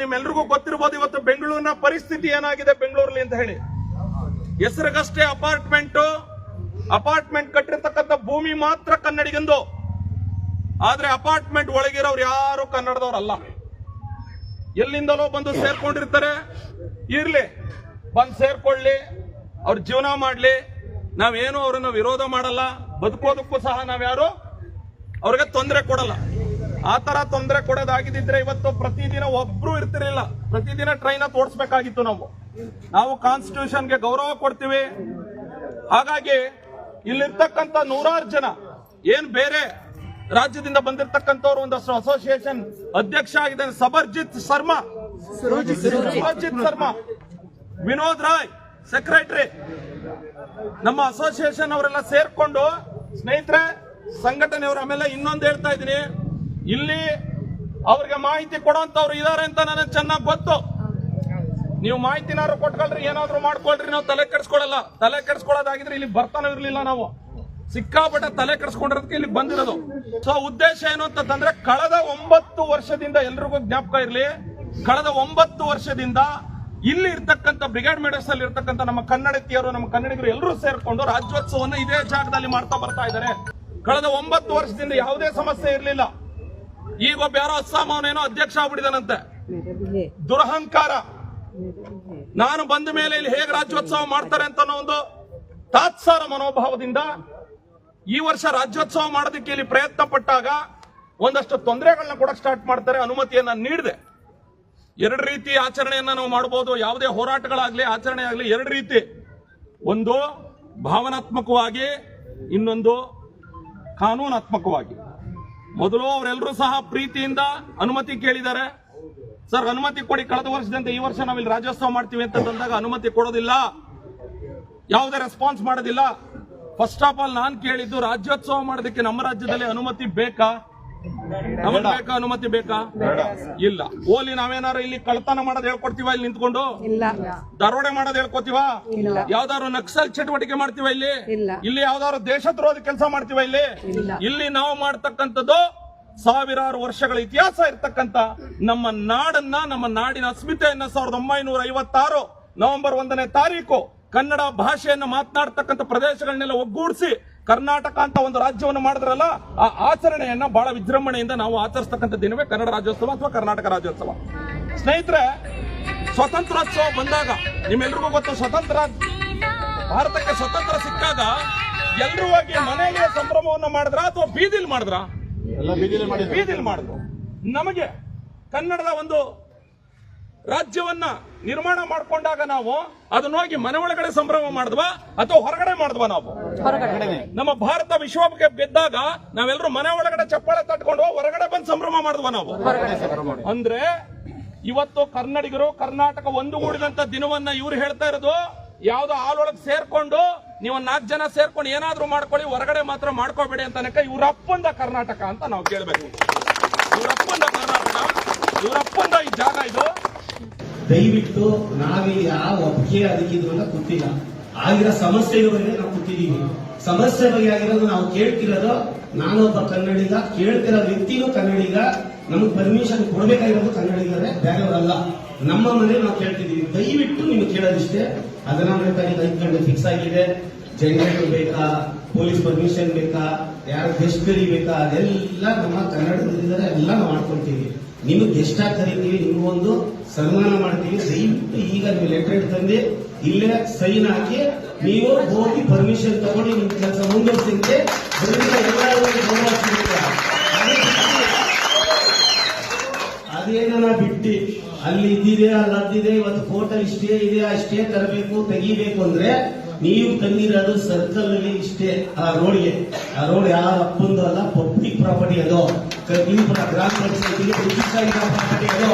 ನಿಮ್ಮೆಲ್ರಿಗೂ ಗೊತ್ತಿರಬಹುದು ಇವತ್ತು ಬೆಂಗಳೂರಿನ ಪರಿಸ್ಥಿತಿ ಏನಾಗಿದೆ ಬೆಂಗಳೂರಲ್ಲಿ ಅಂತ ಹೇಳಿ. ಹೆಸರಿಗಷ್ಟೇ ಅಪಾರ್ಟ್ಮೆಂಟ್ ಅಪಾರ್ಟ್ಮೆಂಟ್ ಕಟ್ಟಿರ್ತಕ್ಕಂಥ ಭೂಮಿ ಮಾತ್ರ ಕನ್ನಡಿಗಂದು. ಆದ್ರೆ ಅಪಾರ್ಟ್ಮೆಂಟ್ ಒಳಗಿರೋರು ಯಾರು ಕನ್ನಡದವ್ರಲ್ಲ. ಎಲ್ಲಿಂದಲೋ ಬಂದು ಸೇರ್ಕೊಂಡಿರ್ತಾರೆ. ಇರ್ಲಿ, ಬಂದು ಸೇರ್ಕೊಳ್ಳಿ, ಅವ್ರ ಜೀವನ ಮಾಡ್ಲಿ. ನಾವೇನು ಅವ್ರನ್ನ ವಿರೋಧ ಮಾಡಲ್ಲ. ಬದುಕೋದಕ್ಕೂ ಸಹ ನಾವ್ಯಾರು ಅವ್ರಿಗೆ ತೊಂದರೆ ಕೊಡಲ್ಲ. ಆ ತರ ತೊಂದರೆ ಕೊಡೋದಾಗಿದ್ದಿದ್ರೆ ಇವತ್ತು ಪ್ರತಿದಿನ ಒಬ್ರು ಇರ್ತಿರ್ಲಿಲ್ಲ. ಪ್ರತಿದಿನ ಟ್ರೈನ್ ತೋರಿಸ್ಬೇಕಾಗಿತ್ತು ನಾವು. ನಾವು ಕಾನ್ಸ್ಟಿಟ್ಯೂಷನ್ಗೆ ಗೌರವ ಕೊಡ್ತೀವಿ. ಹಾಗಾಗಿ ಇಲ್ಲಿರ್ತಕ್ಕಂಥ ನೂರಾರು ಜನ, ಏನ್ ಬೇರೆ ರಾಜ್ಯದಿಂದ ಬಂದಿರತಕ್ಕಂಥವ್ರು ಒಂದಷ್ಟು ಅಸೋಸಿಯೇಷನ್ ಅಧ್ಯಕ್ಷ ಆಗಿದ್ದಾನೆ ಸಬರ್ಜಿತ್ ಶರ್ಮಾ. ಸಬರ್ಜಿತ್ ಶರ್ಮಾ. ವಿನೋದ್ ರಾಯ್ ಸೆಕ್ರೆಟರಿ ನಮ್ಮ ಅಸೋಸಿಯೇಷನ್ ಅವರೆಲ್ಲ ಸೇರ್ಕೊಂಡು, ಸ್ನೇಹಿತರೆ, ಸಂಘಟನೆಯವರು ಆಮೇಲೆ ಇನ್ನೊಂದು ಹೇಳ್ತಾ ಇದ್ದೀನಿ. ಇಲ್ಲಿ ಅವ್ರಿಗೆ ಮಾಹಿತಿ ಕೊಡೋಂಥವ್ರು ಇದಾರೆ ಅಂತ ನನಗೆ ಚೆನ್ನಾಗಿ ಗೊತ್ತು. ನೀವು ಮಾಹಿತಿನಾರು ಕೊಟ್ಕೊಳ್ರಿ, ಏನಾದ್ರು ಮಾಡ್ಕೊಳ್ರಿ, ನಾವು ತಲೆ ಕೆಡಿಸ್ಕೊಳ್ಳಲ್ಲ ತಲೆ ಕೆಡಿಸ್ಕೊಳ್ಳೋದಾಗಿದ್ರೆ ಇಲ್ಲಿ ಬರ್ತಾನೆ ಇರ್ಲಿಲ್ಲ ನಾವು. ಸಿಕ್ಕಾಪಟ್ಟೆ ತಲೆ ಕೆಡಿಸ್ಕೊಂಡಿರೋದಕ್ಕೆ ಇಲ್ಲಿ ಬಂದಿರೋದು. ಸೊ ಉದ್ದೇಶ ಏನು ಅಂತಂದ್ರೆ, ಕಳೆದ ಒಂಬತ್ತು ವರ್ಷದಿಂದ ಎಲ್ರಿಗೂ ಜ್ಞಾಪಕ ಇರಲಿ, ಕಳೆದ ಒಂಬತ್ತು ವರ್ಷದಿಂದ ಇಲ್ಲಿ ಇರ್ತಕ್ಕಂಥ ಬ್ರಿಗೇಡ್ ಮೇಡರ್ಸ್ ಅಲ್ಲಿ ಇರ್ತಕ್ಕಂಥ ನಮ್ಮ ಕನ್ನಡತಿಯರು, ನಮ್ಮ ಕನ್ನಡಿಗರು ಎಲ್ಲರೂ ಸೇರ್ಕೊಂಡು ರಾಜ್ಯೋತ್ಸವವನ್ನು ಇದೇ ಜಾಗದಲ್ಲಿ ಮಾಡ್ತಾ ಬರ್ತಾ ಇದ್ದಾರೆ. ಕಳೆದ ಒಂಬತ್ತು ವರ್ಷದಿಂದ ಯಾವುದೇ ಸಮಸ್ಯೆ ಇರಲಿಲ್ಲ. ಈಗ ಒಬ್ಬ ಯಾರೋ ಅಸ್ಸಾಂ ಅವನೇನೋ ಅಧ್ಯಕ್ಷ ಆಗ್ಬಿಟ್ಟಿದಾನಂತೆ. ದುರಹಂಕಾರ. ನಾನು ಬಂದ ಮೇಲೆ ಇಲ್ಲಿ ಹೇಗೆ ರಾಜ್ಯೋತ್ಸವ ಮಾಡ್ತಾರೆ ಅಂತ ಒಂದು ತಾತ್ಸಾರ ಮನೋಭಾವದಿಂದ ಈ ವರ್ಷ ರಾಜ್ಯೋತ್ಸವ ಮಾಡೋದಕ್ಕೆ ಇಲ್ಲಿ ಪ್ರಯತ್ನ ಪಟ್ಟಾಗ ಒಂದಷ್ಟು ತೊಂದರೆಗಳನ್ನ ಕೊಡಕ್ ಸ್ಟಾರ್ಟ್ ಮಾಡ್ತಾರೆ ಅನುಮತಿಯನ್ನ ನೀಡಿದೆ. ಎರಡು ರೀತಿ ಆಚರಣೆಯನ್ನ ನಾವು ಮಾಡಬಹುದು ಯಾವುದೇ ಹೋರಾಟಗಳಾಗ್ಲಿ ಆಚರಣೆ ಆಗಲಿ ಎರಡು ರೀತಿ. ಒಂದು ಭಾವನಾತ್ಮಕವಾಗಿ ಇನ್ನೊಂದು ಕಾನೂನಾತ್ಮಕವಾಗಿ. ಮೊದಲು ಅವರೆಲ್ಲರೂ ಸಹ ಪ್ರೀತಿಯಿಂದ ಅನುಮತಿ ಕೇಳಿದ್ದಾರೆ. ಸರ್, ಅನುಮತಿ ಕೊಡಿ, ಕಳೆದ ವರ್ಷದಿಂದ ಈ ವರ್ಷ ನಾವಿಲ್ಲಿ ರಾಜ್ಯೋತ್ಸವ ಮಾಡ್ತೀವಿ ಅಂತ ತಂದಾಗ ಅನುಮತಿ ಕೊಡೋದಿಲ್ಲ. ಯಾವುದೇ ರೆಸ್ಪಾನ್ಸ್ ಮಾಡೋದಿಲ್ಲ. ಫಸ್ಟ್ ಆಫ್ ಆಲ್ ನಾನು ಕೇಳಿದ್ದು ರಾಜ್ಯೋತ್ಸವ ಮಾಡೋದಕ್ಕೆ ನಮ್ಮ ರಾಜ್ಯದಲ್ಲಿ ಅನುಮತಿ ಬೇಕಾ? ನಮಗೆ ಬೇಕಾ ಅನುಮತಿ ಬೇಕಾ? ಇಲ್ಲ. ಓಲಿ ನಾವೇನಾರ ಇಲ್ಲಿ ಕಳ್ತನ ಮಾಡೋದ್ ಹೇಳ್ಕೊಡ್ತೀವ ಇಲ್ಲಿ ನಿಂತ್ಕೊಂಡು? ಇಲ್ಲ. ದರೋಡೆ ಮಾಡೋದ್ ಹೇಳ್ಕೊತೀವ ಇಲ್ಲ. ಯಾವ್ದಾದ್ರು ನಕ್ಸಲ್ ಚಟುವಟಿಕೆ ಮಾಡ್ತೀವ ಇಲ್ಲಿ? ಇಲ್ಲ. ಇಲ್ಲಿ ಯಾವ್ದಾದ್ರು ದೇಶದ್ರೋಹದ ಕೆಲಸ ಮಾಡ್ತೀವ ಇಲ್ಲಿ? ಇಲ್ಲ. ಇಲ್ಲಿ ನಾವು ಮಾಡ್ತಕ್ಕಂಥದ್ದು ಸಾವಿರಾರು ವರ್ಷಗಳ ಇತಿಹಾಸ ಇರ್ತಕ್ಕಂತ ನಮ್ಮ ನಾಡನ್ನ ನಮ್ಮ ನಾಡಿನ ಅಸ್ಮಿತೆಯನ್ನ ಸಾವಿರದ ಒಂಬೈನೂರ ಐವತ್ತಾರು ನವೆಂಬರ್ ಒಂದನೇ ತಾರೀಕು ಕನ್ನಡ ಭಾಷೆಯನ್ನು ಮಾತನಾಡ್ತಕ್ಕಂಥ ಪ್ರದೇಶಗಳನ್ನೆಲ್ಲ ಒಗ್ಗೂಡಿಸಿ ಕರ್ನಾಟಕ ಅಂತ ಒಂದು ರಾಜ್ಯವನ್ನು ಮಾಡಿದ್ರಲ್ಲ ಆ ಆಚರಣೆಯನ್ನ ಬಹಳ ವಿಜೃಂಭಣೆಯಿಂದ ನಾವು ಆಚರಿಸ್ತಕ್ಕಂಥ ದಿನವೇ ಕನ್ನಡ ರಾಜ್ಯೋತ್ಸವ ಅಥವಾ ಕರ್ನಾಟಕ ರಾಜ್ಯೋತ್ಸವ? ಸ್ನೇಹಿತರೆ ಸ್ವತಂತ್ರೋತ್ಸವ ಬಂದಾಗ ನಿಮ್ಮೆಲ್ರಿಗೂ ಗೊತ್ತು ಸ್ವತಂತ್ರ ಭಾರತಕ್ಕೆ ಸ್ವತಂತ್ರ ಸಿಕ್ಕಾಗ ಎಲ್ರೂ ಹೋಗಿ ಮನೆಗೆ ಸಂಭ್ರಮವನ್ನು ಮಾಡಿದ್ರ ಅಥವಾ ಬೀದಿಲ್ ಮಾಡಿದ್ರ. ಬೀದಿಲ್ ಮಾಡಿದ್ರು. ನಮಗೆ ಕನ್ನಡದ ಒಂದು ರಾಜ್ಯವನ್ನ ನಿರ್ಮಾಣ ಮಾಡ್ಕೊಂಡಾಗ ನಾವು ಅದನ್ನ ಹೋಗಿ ಮನೆ ಒಳಗಡೆ ಸಂಭ್ರಮ ಮಾಡಿದ್ವಾ ಅಥವಾ ಹೊರಗಡೆ ಮಾಡಿದ್ವಾ ನಾವು? ನಮ್ಮ ಭಾರತ ವಿಶ್ವಕ್ಕೆ ಬಿದ್ದಾಗ ನಾವೆಲ್ಲರೂ ಮನೆ ಒಳಗಡೆ ಚಪ್ಪಾಳೆ ತಟ್ಕೊಂಡು ಹೊರಗಡೆ ಬಂದು ಸಂಭ್ರಮ ಮಾಡಿದ್ವಾ ನಾವು? ಅಂದ್ರೆ ಇವತ್ತು ಕನ್ನಡಿಗರು ಕರ್ನಾಟಕ ಒಂದುಗೂಡಿದಂತ ದಿನವನ್ನ ಇವ್ರು ಹೇಳ್ತಾ ಇರೋದು ಯಾವ್ದೋ ಹಾಲೊಳಗೆ ಸೇರ್ಕೊಂಡು ನೀವು ನಾಲ್ಕು ಜನ ಸೇರ್ಕೊಂಡು ಏನಾದ್ರೂ ಮಾಡ್ಕೊಳ್ಳಿ ಹೊರಗಡೆ ಮಾತ್ರ ಮಾಡ್ಕೋಬೇಡಿ ಅಂತ ಇವ್ರ ಅಪ್ಪಂದ ಕರ್ನಾಟಕ ಅಂತ ನಾವು ಕೇಳ್ಬೇಕು. ಇವರಪ್ಪಂದ ಕರ್ನಾಟಕ ಇವ್ರ ಅಪ್ಪಂದ ಈ ಜಾಗ ಇದು. ದಯವಿಟ್ಟು ನಾವು ಯಾವ ಒಪ್ಪಿಗೆ ಅದಕ್ಕಿದ್ರು ಅಂತ ಗೊತ್ತಿಲ್ಲ ಆಗಿರೋ ಸಮಸ್ಯೆ ಬಗ್ಗೆ ನಾವು ಕೂತಿದೀವಿ. ಸಮಸ್ಯೆ ಬಗ್ಗೆ ಆಗಿರೋದು ನಾವು ಕೇಳ್ತಿರೋದು ನಾನೊಬ್ಬ ಕನ್ನಡಿಗ, ಕೇಳ್ತಿರೋ ವ್ಯಕ್ತಿನೂ ಕನ್ನಡಿಗ, ನಮಗೆ ಪರ್ಮಿಷನ್ ಕೊಡಬೇಕಾಗಿರೋದು ಕನ್ನಡಿಗರೇ, ಬೇರೆಯವರಲ್ಲ. ನಮ್ಮ ಮನೆ ನಾವು ಕೇಳ್ತಿದ್ದೀವಿ ದಯವಿಟ್ಟು ನಿಮ್ಗೆ ಕೇಳೋದಿಷ್ಟೇ. ಅದನ್ನ ತಾರೀಕು ಐದು ಗಂಟೆ ಫಿಕ್ಸ್ ಆಗಿದೆ. ಜನರೇಟರ್ ಬೇಕಾ? ಪೊಲೀಸ್ ಪರ್ಮಿಷನ್ ಬೇಕಾ? ಯಾರ ಗೆಸ್ಟ್ ಕರಿಬೇಕಾ? ಅದೆಲ್ಲ ನಮ್ಮ ಕನ್ನಡದಲ್ಲಿದ್ದಾರೆ ಎಲ್ಲ ನಾವು ಮಾಡ್ಕೊಳ್ತೀವಿ. ನಿಮಗೆ ಎಷ್ಟಾಗಿ ಕರಿತೀವಿ? ನಿಮ್ಗೊಂದು ಸನ್ಮಾನ ಮಾಡ್ತೀವಿ. ದಯವಿಟ್ಟು ಈಗ ನೀವು ಲೆಟರ್ ತಂದೆ, ಇಲ್ಲೇ ಸೈನ್ ಹಾಕಿ, ನೀವು ಹೋಗಿ ಪರ್ಮಿಷನ್ ತಗೊಂಡು ನಿಮ್ ಕೆಲಸ ಮುಂದುವರಿಸಿದ್ರೆ ಅದೇನ ಬಿಟ್ಟಿ. ಅಲ್ಲಿ ಇದ್ದಿದೆ, ಅಲ್ಲಿ ಅದ್ದಿದೆ, ಇವತ್ತು ಫೋಟೋ ಇಷ್ಟೇ ಇದೆ, ಅಷ್ಟೇ ತರಬೇಕು, ತೆಗಿಬೇಕು ಅಂದ್ರೆ ನೀವು ತಂದಿರೋದು ಸರ್ಕಲ್ ಅಲ್ಲಿ ಇಷ್ಟೇ, ಆ ರೋಡ್ಗೆ. ಆ ರೋಡ್ ಯಾರ ಅಪ್ಪಂದು ಅಲ್ಲ ಪಬ್ಲಿಕ್ ಪ್ರಾಪರ್ಟಿ ಅದು. ಕೂಡ ಗ್ರಾಮ ಪಂಚಾಯತಿಗೆ ಪ್ರಾಪರ್ಟಿ ಅದು.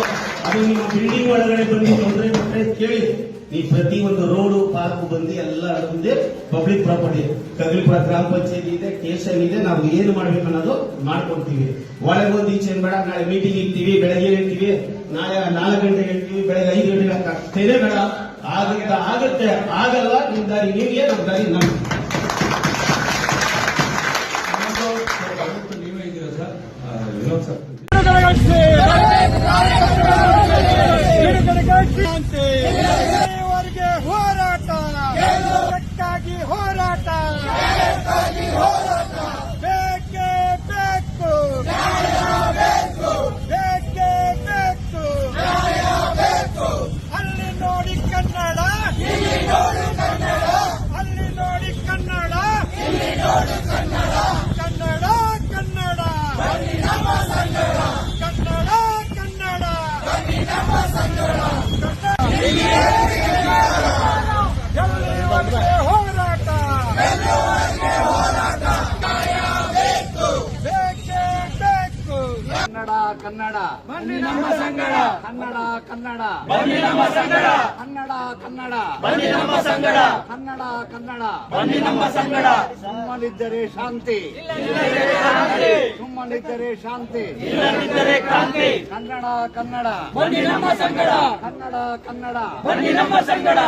ಅದು ನಿಮ್ಮ ಬಿಲ್ಡಿಂಗ್ ಒಳಗಡೆ ಬಂದು ತೊಂದರೆ ಕೊಟ್ಟರೆ ಕೇಳಿ. ಈ ಪ್ರತಿ ಒಂದು ರೋಡು ಪಾರ್ಕ್ ಬಂದು ಎಲ್ಲ ಮುಂದೆ ಪಬ್ಲಿಕ್ ಪ್ರಾಪರ್ಟಿ ಕಗ್ಲಿಪುರ ಗ್ರಾಮ ಪಂಚಾಯತಿ ಇದೆ ಸ್ಟೇಷನ್ ಇದೆ, ನಾವು ಏನು ಮಾಡ್ಬೇಕು ಅನ್ನೋದು ಮಾಡ್ಕೊಡ್ತೀವಿ. ಒಳಗೆ ಒಂದು ಈಚೆ ಬೇಡ, ನಾಳೆ ಮೀಟಿಂಗ್ ಇರ್ತೀವಿ, ಬೆಳಗ್ಗೆ ಹೇಳ್ತೀವಿ, ನಾಳೆ ನಾಲ್ಕು ಗಂಟೆಗೆ ಹೇಳ್ತೀವಿ, ಬೆಳಗ್ಗೆ ಐದು ಗಂಟೆಗೆ ಬೇಡ. ಆಗುತ್ತೆ ಆಗುತ್ತೆ ಆಗಲ್ಲ ನಿಮ್ ದಾರಿ ನಮ್ಮ ದಾರಿ ನಮ್ಗೆ Yeah. ಕನ್ನಡ. ಬನ್ನಿ ನಮ್ಮ ಸಂಗಡ. ಕನ್ನಡ ಕನ್ನಡ. ಬನ್ನಿ ನಮ್ಮ ಸಂಗಡ. ಕನ್ನಡ ಕನ್ನಡ. ಬನ್ನಿ ನಮ್ಮ ಸಂಗಡ. ಕನ್ನಡ ಕನ್ನಡ. ಬನ್ನಿ ನಮ್ಮ ಸಂಗಡ. ಸುಮ್ಮನಿದ್ದರೆ ಶಾಂತಿ. ಸುಮ್ಮನಿದ್ದರೆ ಶಾಂತಿ. ಇಲ್ಲದಿದ್ದರೆ ಕ್ರಾಂತಿ. ಕನ್ನಡ ಕನ್ನಡ. ಬನ್ನಿ ನಮ್ಮ ಸಂಗಡ. ಕನ್ನಡ ಕನ್ನಡ. ಬನ್ನಿ ನಮ್ಮ ಸಂಗಡ.